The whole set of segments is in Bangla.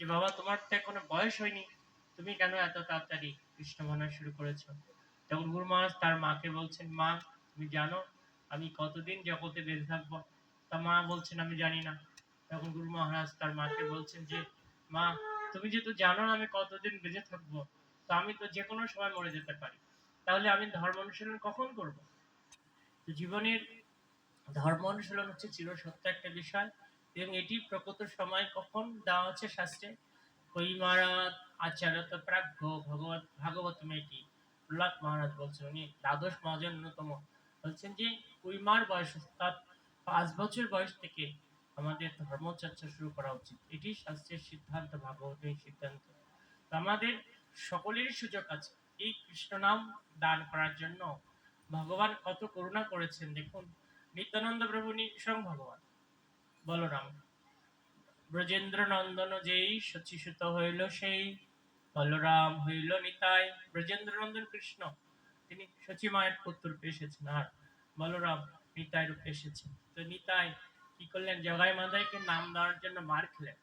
যে বাবা, তোমার তো এখনও বয়স হয়নি। তুমি কেন এত তাড়াতাড়ি কৃষ্ণ ভাবনা শুরু করেছ? তখন গুরু মহারাজ তার মাকে বলছেন, মা, তুমি জানো, আমি কতদিন জগতে বেঁচে থাকব? তা মা বলছেন, আমি জানি না। তখন গুরু মহারাজ তার মাকে বলছেন যে, মা, তুমি যেহেতু জানো না আমি কতদিন বেঁচে থাকব, তো আমি তো যে কোনো সময় মরে যেতে পারি। তাহলে আমি ধর্ম অনুশীলন কখন করব? জীবনের ধর্ম অনুশীলন হচ্ছে চিরসত্য একটা বিষয়। এবং এটি প্রকৃত সময় কখন দেওয়া হচ্ছে শাস্ত্রে? কৈমারাত আচারত প্রাজ্ঞ, ভগবত, ভাগবত মেয়েটি, প্রহ্লাদ মহারাজ বলছেন, উনি দ্বাদশ মহাজন অন্যতম বলছেন যে কুইমার বয়স অর্থাৎ পাঁচ বছর বয়স থেকে আমাদের ধর্মচর্চা শুরু করা উচিত। এটি শাস্ত্রের সিদ্ধান্ত, ভাগবতের সিদ্ধান্ত। আমাদের সকলেরই সুযোগ আছে এই কৃষ্ণ নাম দান করার জন্য। ভগবান কত করুণা করেছেন, দেখুন। নিত্যানন্দ প্রভু স্বয়ং ভগবান। বলরাম ব্রজেন্দ্র নন্দন যেই সচিসুত হইল সেই বলরাম হইল নিতাই। ব্রজেন্দ্র নন্দন কৃষ্ণ, তিনি সচি মায়ের পুত্র রূপে এসেছেন আর বলরাম নিতাই রূপে এসেছেন। তো নিতাই কি করলেন? জগাই মাদাইকে নাম দেওয়ার জন্য মার খেলেন,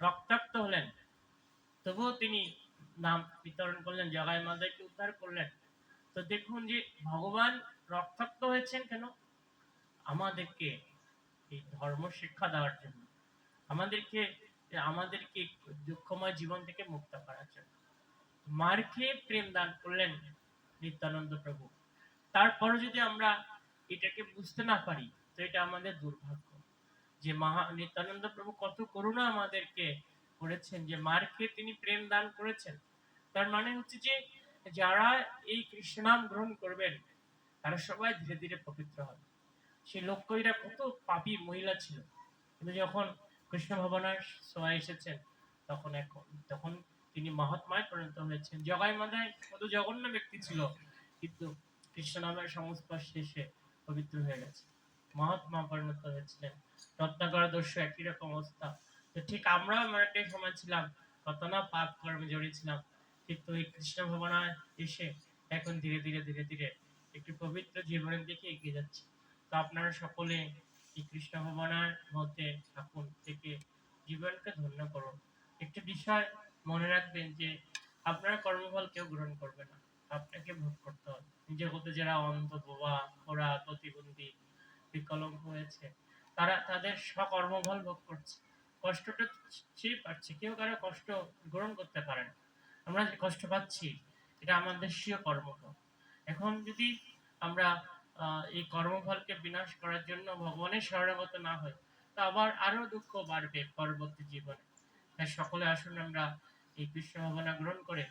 রক্তাক্ত হলেন। তবুও তিনি নাম বিতরণ করলেন, জগাই মাদাইকে উদ্ধার করলেন। তো দেখুন যে ভগবান রক্তাক্ত হয়েছেন কেন? আমাদেরকে এই ধর্ম শিক্ষা দেওয়ার জন্য। আমাদেরকে আমাদেরকে দুঃখময় জীবন থেকে মুক্ত করার জন্য। মার খেয়ে প্রেম দান করলেন নিত্যানন্দ প্রভু। তারপরে যদি আমরা এটাকে বুঝতে না পারি, তো এটা আমাদের দুর্ভাগ্য। যে মহা, নিত্যানন্দ প্রভু কত করুণা আমাদেরকে করেছেন, যে মার খেয়ে তিনি প্রেম দান করেছেন। তার মানে হচ্ছে যে, যারা এই কৃষ্ণনাম গ্রহণ করবেন, তারা সবাই ধীরে ধীরে পবিত্র হবে। সেই লক্ষ্যইরা কত পাপী মহিলা ছিল। কিন্তু যখন কৃষ্ণ ভবনার সময় এসেছেন, তখন এখন তখন তিনি মহাত্মায় পরিণত হয়েছেন। জগাই মাদায় কত জঘন্য ব্যক্তি ছিল, কিন্তু কৃষ্ণ নামের সংস্পর্শে এসে পবিত্র হয়ে গেছে। মহাত্মা পরিণত হয়েছিলেন। রত্নাকর দস্যু একই রকম অবস্থা। তো ঠিক আমরাও এমন সময় ছিলাম, কত না পাপ কর্মে জড়িয়েছিলাম কিন্তু এই কৃষ্ণ ভবনায় এসে এখন ধীরে ধীরে ধীরে ধীরে একটি পবিত্র জীবনের দিকে এগিয়ে যাচ্ছে। তো আপনারা সকলে এই কৃষ্ণ ভবনার মধ্যে থাকুন, থেকে জীবনকে ধন্য করুন। একটি বিষয় মনে রাখবেন যে, আপনার কর্মফল কেউ গ্রহণ করবে না। আপনাকে ভোগ করতে হবে। নিজের মধ্যে যারা অন্ধ বোবা খোড়া, প্রতিবন্ধী, বিকলঙ্ক হয়েছে, তারা তাদের সকর্মফল ভোগ করছে। কষ্টটা সে পাচ্ছে। কেউ কারও কষ্ট গ্রহণ করতে পারে না। আমরা যে কষ্ট পাচ্ছি, এটা আমাদের স্বীয় কর্মফল। এখন যদি আমরা এই কর্মফলকে বিনাশ করার জন্য ভগবানের শরণাগত না হয়, তো আবার আরও দুঃখ বাড়বে পরবর্তী জীবনে। তাই সকলে আসুন আমরা এই কৃষ্ণ ভাবনা গ্রহণ করে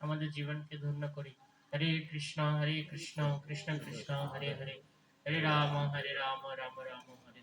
আমাদের জীবনকে ধন্য করি। হরে কৃষ্ণ হরে কৃষ্ণ কৃষ্ণ কৃষ্ণ, হরে হরে। হরে রাম হরে রাম রাম রাম, হরে